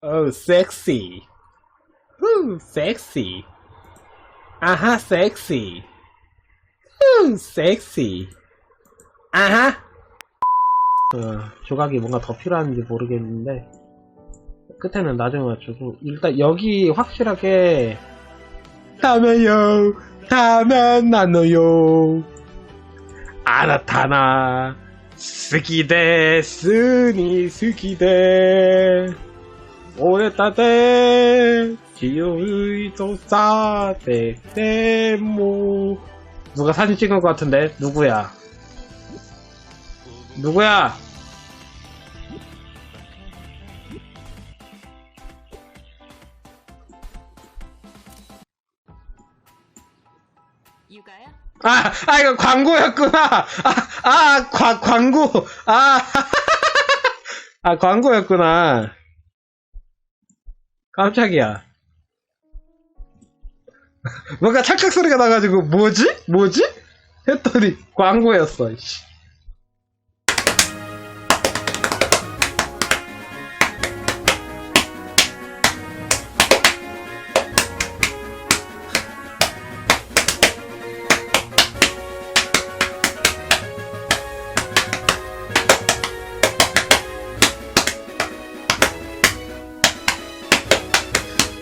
Oh, sexy. Ooh, sexy. 아하, sexy. Ooh, sexy. 아하. 어, 조각이 뭔가 더 필요한지 모르겠는데 끝에는 나중에 맞추고 일단 여기 확실하게 다음에요 다음엔 나눠요 아나타나 스키데 스니 스키데 데모 누가 사진 찍은 것 같은데 누구야 누구야 육아야? 아, 아, 이거 광고였구나. 아, 아, 과, 광고. 아, 아, 광고였구나. 깜짝이야. 뭔가 찰칵 소리가 나가지고, 뭐지? 뭐지? 했더니, 광고였어, 씨.